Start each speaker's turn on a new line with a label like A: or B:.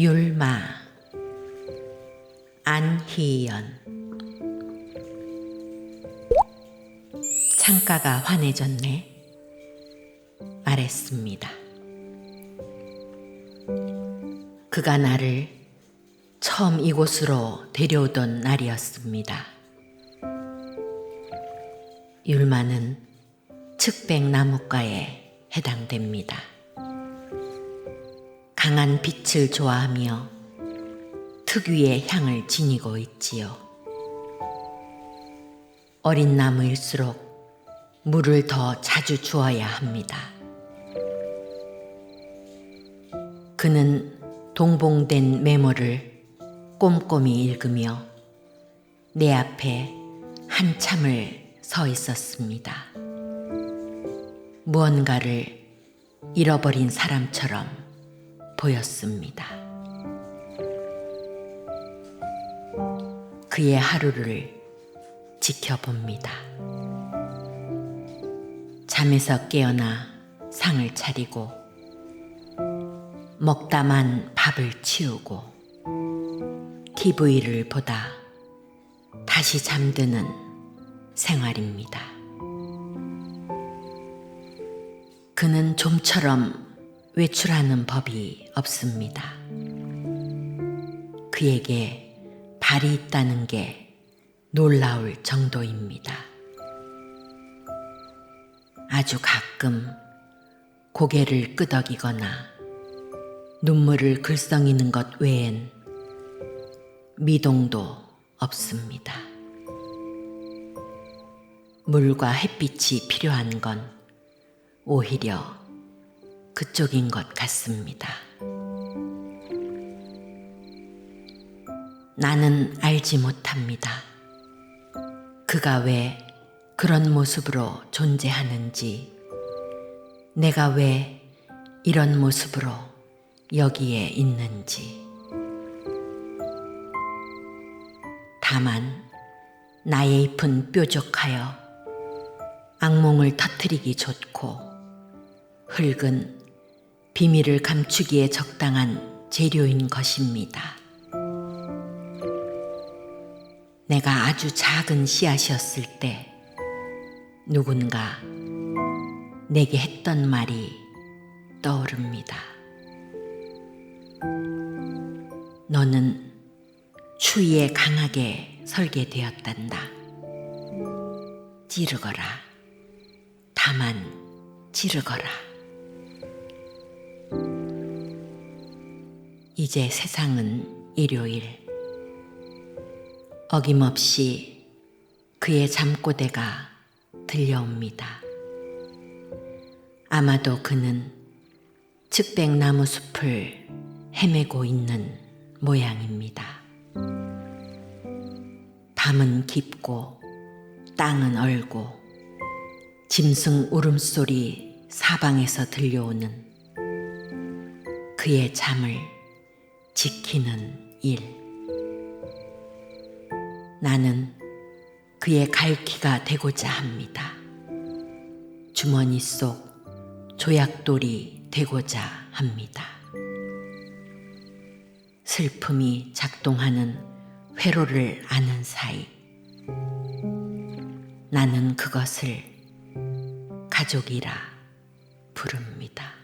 A: 율마 안희연 창가가 환해졌네 말했습니다. 그가 나를 처음 이곳으로 데려오던 날이었습니다. 율마는 측백나무과에 해당됩니다. 강한 빛을 좋아하며 특유의 향을 지니고 있지요. 어린 나무일수록 물을 더 자주 주어야 합니다. 그는 동봉된 메모를 꼼꼼히 읽으며 내 앞에 한참을 서 있었습니다. 무언가를 잃어버린 사람처럼 보였습니다. 그의 하루를 지켜봅니다. 잠에서 깨어나 상을 차리고 먹다만 밥을 치우고 TV를 보다 다시 잠드는 생활입니다. 그는 좀처럼 외출하는 법이 없습니다. 그에게 발이 있다는 게 놀라울 정도입니다. 아주 가끔 고개를 끄덕이거나 눈물을 글썽이는 것 외엔 미동도 없습니다. 물과 햇빛이 필요한 건 오히려 그쪽인 것 같습니다. 나는 알지 못합니다. 그가 왜 그런 모습으로 존재하는지, 내가 왜 이런 모습으로 여기에 있는지. 다만, 나의 잎은 뾰족하여 악몽을 터뜨리기 좋고, 흙은 비밀을 감추기에 적당한 재료인 것입니다. 내가 아주 작은 씨앗이었을 때 누군가 내게 했던 말이 떠오릅니다. 너는 추위에 강하게 설계되었단다. 찌르거라. 다만 찌르거라. 이제 세상은 일요일. 어김없이 그의 잠꼬대가 들려옵니다. 아마도 그는 측백나무 숲을 헤매고 있는 모양입니다. 밤은 깊고 땅은 얼고 짐승 울음소리 사방에서 들려오는 그의 잠을 지키는 일. 나는 그의 갈퀴가 되고자 합니다. 주머니 속 조약돌이 되고자 합니다. 슬픔이 작동하는 회로를 아는 사이 나는 그것을 가족이라 부릅니다.